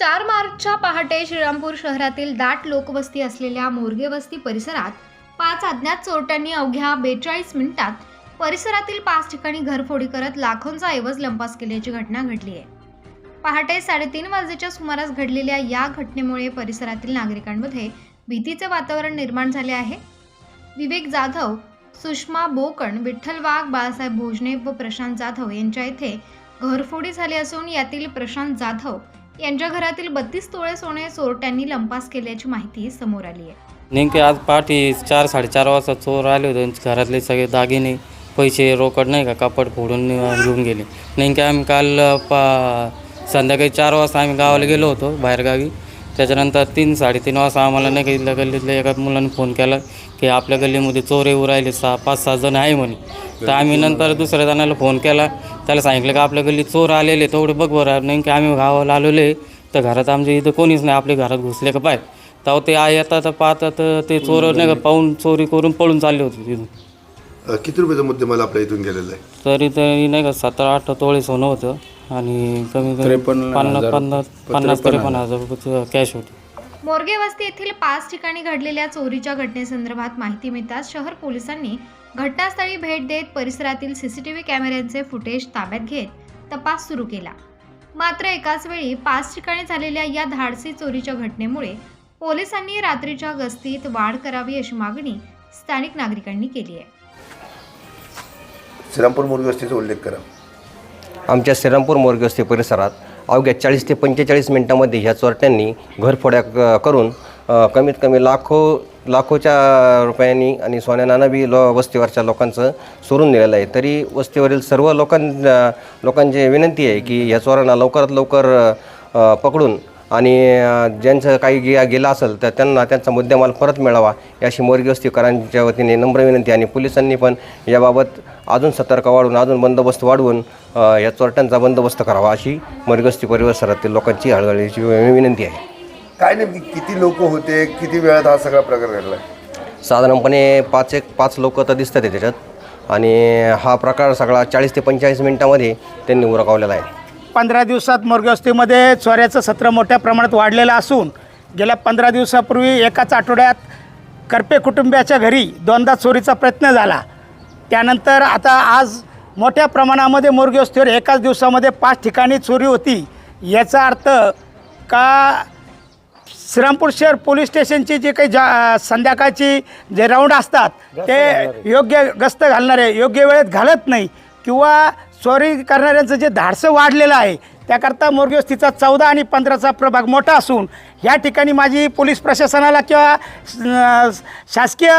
चार मार्चच्या पहाटे श्रीरामपूर शहरातील दाट लोकवस्ती असलेल्या मोरगे वस्ती परिसरात पाच अज्ञात चोरट्यांनी अवघ्या बेचाळीस मिनिटात परिसरातील पाच ठिकाणी घरफोडी करत लाखोंचा ऐवज लंपास केल्याची घटना घडली आहे. पहाटे साडेतीन वाजेच्या सुमारास घडलेल्या या घटनेमुळे परिसरातील नागरिकांमध्ये भीतीचे वातावरण निर्माण झाले आहे. विवेक जाधव सुषमा बोकण विठ्ठल वाघ बाळासाहेब भोजने व प्रशांत जाधव यांच्या येथे घरफोडी झाली असून यातील प्रशांत जाधव यांच्या घरातील बत्तीस तोळे सोने चोरट्यांनी लंपास केल्याची माहिती समोर आली आहे. नेमके आज पहाटे चार साडेचार वाजता चोर आले होते. आणि घरातले सगळे दागिने पैसे रोकड नाही का कापड फोडून घेऊन गेले. नेमके आम्ही काल पा संध्याकाळी चार वाजता आम्ही गावाला गेलो होतो बाहेरगावी. त्याच्यानंतर तीन साडेतीन वाजता आम्हाला नाही का इथल्या गल्लीतल्या एका मुलाने फोन केला की आपल्या गल्लीमध्ये चोर येऊ राहिले सहा पाच सहा जण आहे म्हणे. तर आम्ही नंतर दुसऱ्या जणाला फोन केला. त्याला सांगितलं का आपल्या गल्लीत चोर आलेले तेवढे बघ बरं. नेमके आम्ही गावाला आलेले तर घरात आमच्या इथं कोणीच नाही आपल्या घरात घुसले का पाय. तेव्हा ते आ येतात पाहतात ते चोर नाही का पाहून चोरी करून पळून चालले होते तिथून. अ, किती रुपयाचा मुद्देमाल आपल्या इथून गेलेला आहे? तरी तरी नाही का सतरा अठरा तोळे सोनं होतं. आणि कमी कमी पन्नास पन्नास पन्नास त्रेपन्न हजार रुपये कॅश होती. मोरगे वस्ती येथील पाच ठिकाणी घडलेल्या चोरीच्या घटनेसंदर्भात माहिती मिळताच शहर पोलिसांनी घटनास्थळी भेट देत परिसरातील सीसीटीव्ही कॅमेऱ्यांचे फुटेज ताब्यात घेत तपास सुरू केला. मात्र एकाच वेळी पाच ठिकाणी झालेल्या या धाडसी चोरीच्या घटनेमुळे पोलिसांनी रात्रीच्या गस्तीत वाढ करावी अशी मागणी स्थानिक नागरिकांनी केली आहे. श्रीरामपूर मोरगी वस्तीचा उल्लेख करा. आमच्या श्रीरामपूर मोरगस्ती परिसरात अवघ्या चाळीस ते पंचेचाळीस मिनिटांमध्ये ह्या चोरट्यांनी घरफोड्या क- करून अ, कमीत कमी लाखो लाखोच्या रुपयांनी आणि सोन्यानानं बी लो वस्तीवरच्या लोकांचं सोडून दिलेलं आहे. तरी वस्तीवरील सर्व लोकां लोकांची विनंती आहे की या चोरांना लवकरात लवकर पकडून आणि ज्यांचं काही गे गेलं असेल तर त्यांना त्यांचा मुद्देमाल परत मिळावा याशी मोरगस्तीकरांच्या वतीने नम्र विनंती आणि पोलिसांनी पण याबाबत अजून सतर्क वाढवून अजून बंदोबस्त वाढवून या चोरट्यांचा बंदोबस्त करावा अशी मोरगस्ती परिसरातील लोकांची हळहळीची विनंती आहे. काय नेमकी किती लोक होते किती वेळात हा सगळा प्रकार घडला? साधारणपणे पाच एक पाच लोक तर दिसतात आहे त्याच्यात. आणि हा प्रकार सगळा चाळीस ते पंचेचाळीस मिनिटामध्ये त्यांनी उरकावलेला आहे. पंधरा दिवसात मोरगवस्तीमध्ये चोऱ्याचं सत्र मोठ्या प्रमाणात वाढलेलं असून गेल्या पंधरा दिवसापूर्वी एकाच आठवड्यात करपे कुटुंबियाच्या घरी दोनदा चोरीचा प्रयत्न झाला. त्यानंतर आता आज मोठ्या प्रमाणामध्ये मोरगवस्तीवर एकाच दिवसामध्ये पाच ठिकाणी चोरी होती याचा अर्थ का श्रीरामपूर शहर पोलीस स्टेशनची जी काही जा संध्याकाळची जे राऊंड असतात ते योग्य गस्त घालणारे योग्य वेळेत घालत नाही किंवा चोरी करणाऱ्यांचं जे धाडसं वाढलेलं आहे त्याकरता मोरगवस्थीचा चौदा आणि पंधराचा प्रभाग मोठा असून या ठिकाणी माझी पोलीस प्रशासनाला किंवा शासकीय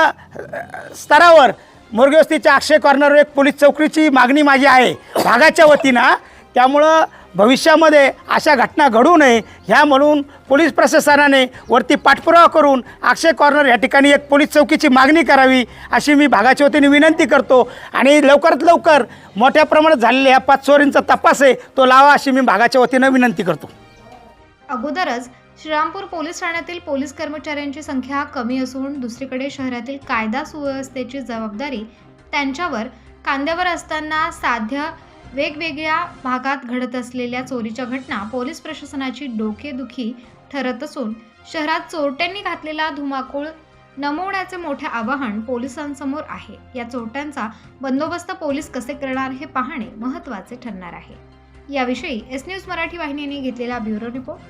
स्तरावर मोरगवस्थीच्या अक्षय कॉर्नरवर एक पोलीस चौकीची मागणी माझी आहे. भागाच्या वतीनं त्यामुळं भविष्यामध्ये अशा घटना घडू नये ह्या म्हणून पोलीस प्रशासनाने वरती पाठपुरावा करून अक्षय कॉर्नर या ठिकाणी एक पोलीस चौकीची मागणी करावी अशी मी भागाच्या वतीने विनंती करतो. आणि लवकरात लवकर मोठ्या प्रमाणात झालेल्या ह्या पाच चोरींचा तपास आहे तो लावा अशी मी भागाच्या वतीनं विनंती करतो. अगोदरच श्रीरामपूर पोलीस ठाण्यातील पोलीस कर्मचाऱ्यांची संख्या कमी असून दुसरीकडे शहरातील कायदा सुव्यवस्थेची जबाबदारी त्यांच्यावर कांद्यावर असताना साध्या वेगवेगळ्या भागात घडत असलेल्या चोरीच्या घटना पोलीस प्रशासनाची डोकेदुखी ठरत असून शहरात चोरट्यांनी घातलेला धुमाकूळ नमवण्याचे मोठे आवाहन पोलिसांसमोर आहे. या चोरट्यांचा बंदोबस्त पोलीस कसे करणार हे पाहणे महत्त्वाचे ठरणार आहे. याविषयी एस न्यूज मराठी वाहिनीने घेतलेला ब्युरो रिपोर्ट.